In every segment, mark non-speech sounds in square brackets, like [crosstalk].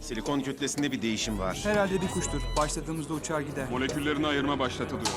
Silikon kütlesinde bir değişim var. Herhalde bir kuştur. Başladığımızda uçar gider. Moleküllerini ayırma başlatılıyor.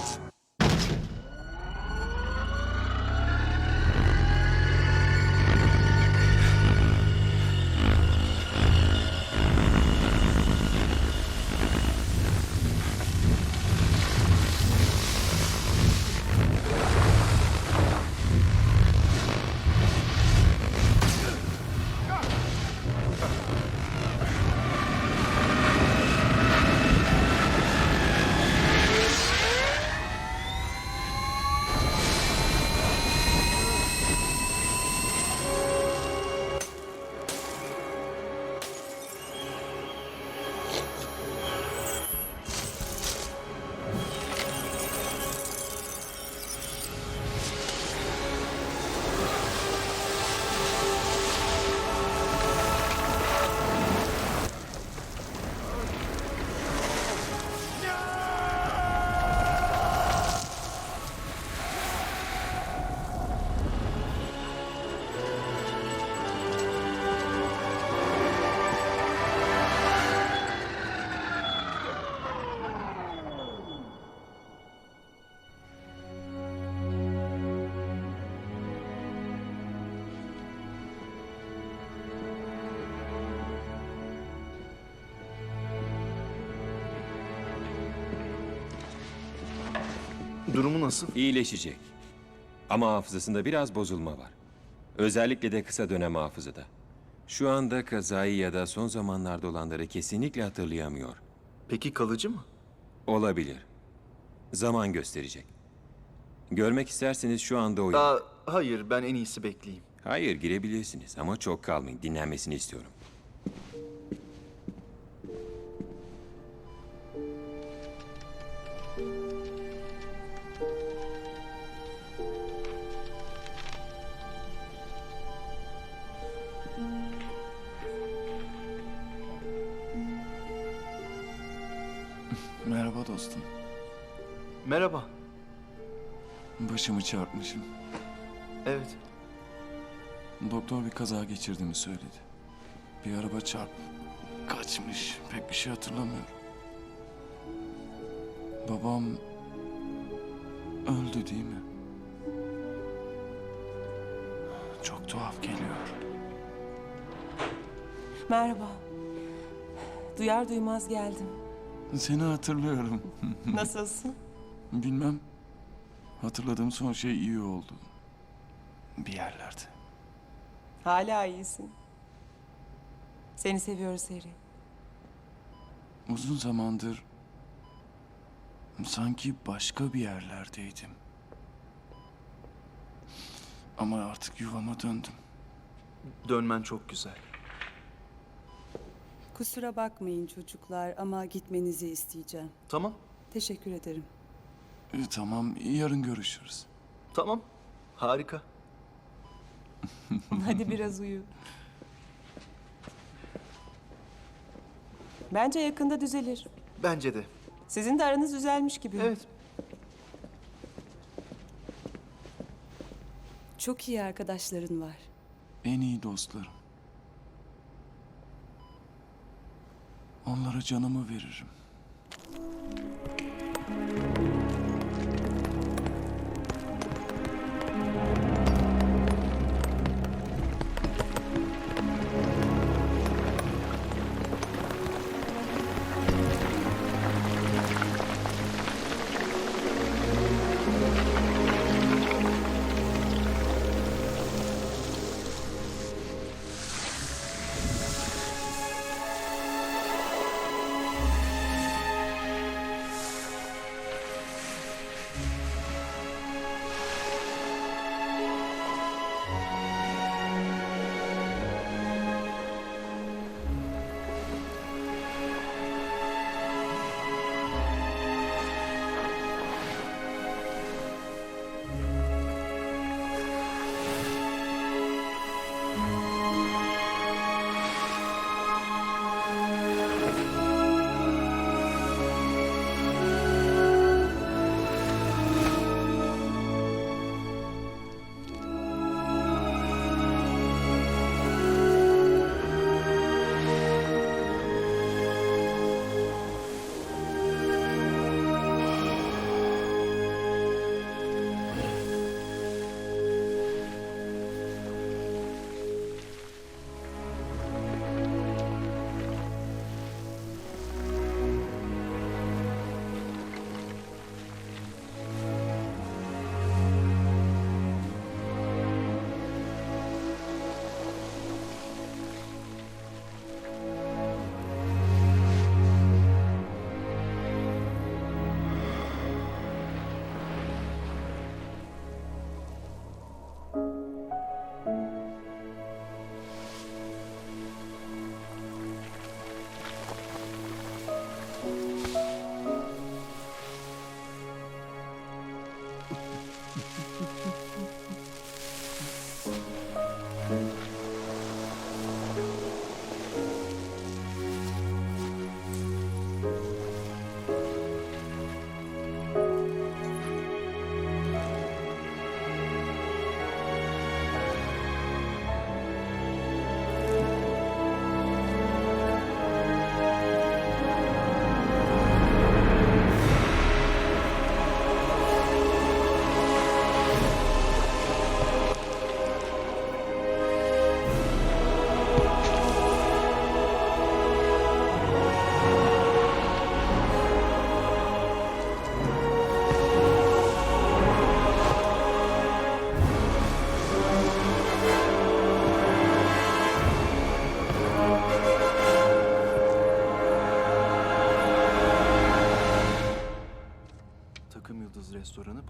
Durumu nasıl? İyileşecek. Ama hafızasında biraz bozulma var. Özellikle de kısa dönem hafızada. Şu anda kazayı ya da son zamanlarda olanları kesinlikle hatırlayamıyor. Peki kalıcı mı? Olabilir. Zaman gösterecek. Görmek isterseniz şu anda oyun. Aa, hayır ben en iyisi bekleyeyim. Hayır girebilirsiniz ama çok kalmayın. Dinlenmesini istiyorum. Merhaba dostum. Merhaba. Başımı çarpmışım. Evet. Doktor bir kaza geçirdiğimi söyledi. Bir araba çarp. Kaçmış. Pek bir şey hatırlamıyorum. Babam öldü değil mi? Çok tuhaf geliyor. Merhaba. Duyar duymaz geldim. Seni hatırlıyorum. [laughs] Nasılsın? Bilmem. Hatırladığım son şey iyi oldu. Bir yerlerde. Hala iyisin. Seni seviyoruz Harry. Uzun zamandır sanki başka bir yerlerdeydim. Ama artık yuvama döndüm. Dönmen çok güzel. Kusura bakmayın çocuklar ama gitmenizi isteyeceğim. Tamam. Teşekkür ederim. E, tamam, yarın görüşürüz. Tamam. Harika. [laughs] Hadi biraz uyu. Bence yakında düzelir. Bence de. Sizin de aranız düzelmiş gibi. Evet. Çok iyi arkadaşların var. En iyi dostlarım. Onlara canımı veririm.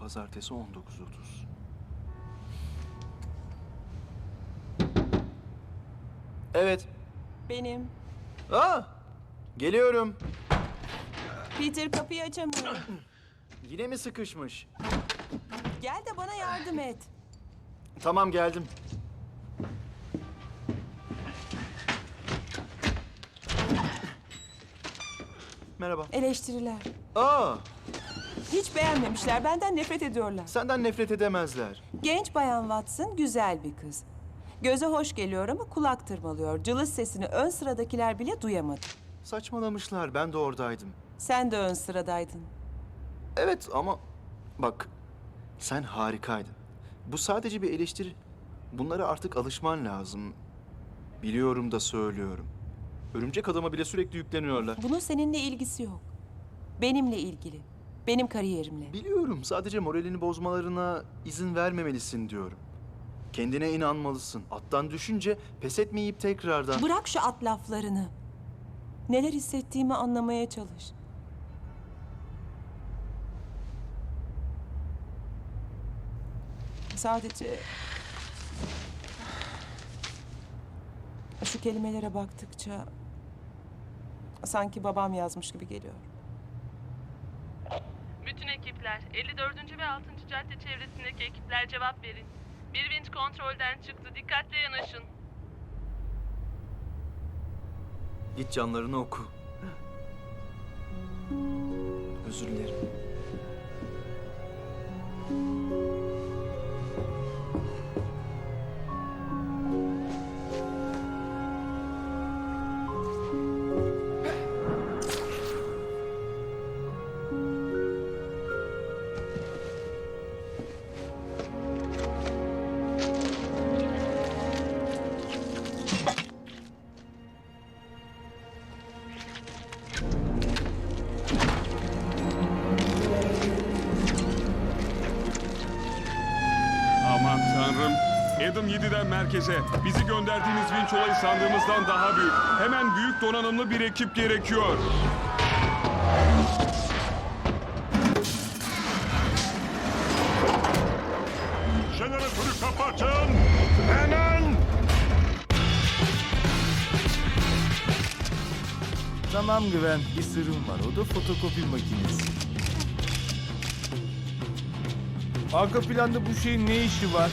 Pazartesi 19.30. Evet. Benim. Aa! Geliyorum. Peter kapıyı açamıyor. [clears throat] Yine mi sıkışmış? Gel de bana yardım et. Tamam geldim. Merhaba. Eleştiriler. Aa, Hiç beğenmemişler. Benden nefret ediyorlar. senden nefret edemezler. Genç bayan Watson güzel bir kız. Göze hoş geliyor ama kulak tırmalıyor. Cılız sesini ön sıradakiler bile duyamadı. Saçmalamışlar. Ben de oradaydım. Sen de ön sıradaydın. Evet ama bak sen harikaydın. Bu sadece bir eleştiri. Bunlara artık alışman lazım. Biliyorum da söylüyorum. Örümcek adama bile sürekli yükleniyorlar. Bunun seninle ilgisi yok. Benimle ilgili. Benim kariyerimle. Biliyorum sadece moralini bozmalarına izin vermemelisin diyorum. Kendine inanmalısın. Attan düşünce pes etmeyip tekrardan... Bırak şu at laflarını. Neler hissettiğimi anlamaya çalış. Sadece... Şu kelimelere baktıkça... Sanki babam yazmış gibi geliyor. Ekipler 54. ve 6. cadde çevresindeki ekipler cevap verin. Bir vinç kontrolden çıktı. Dikkatle yanaşın. Git canlarını oku. Özür dilerim. Adam 7'den merkeze. Bizi gönderdiğiniz vinç olayı sandığımızdan daha büyük. Hemen büyük donanımlı bir ekip gerekiyor. Jeneratörü kapatın. Hemen. Tamam Güven, bir sırrım var. O da fotokopi makinesi. Arka planda bu şeyin ne işi var?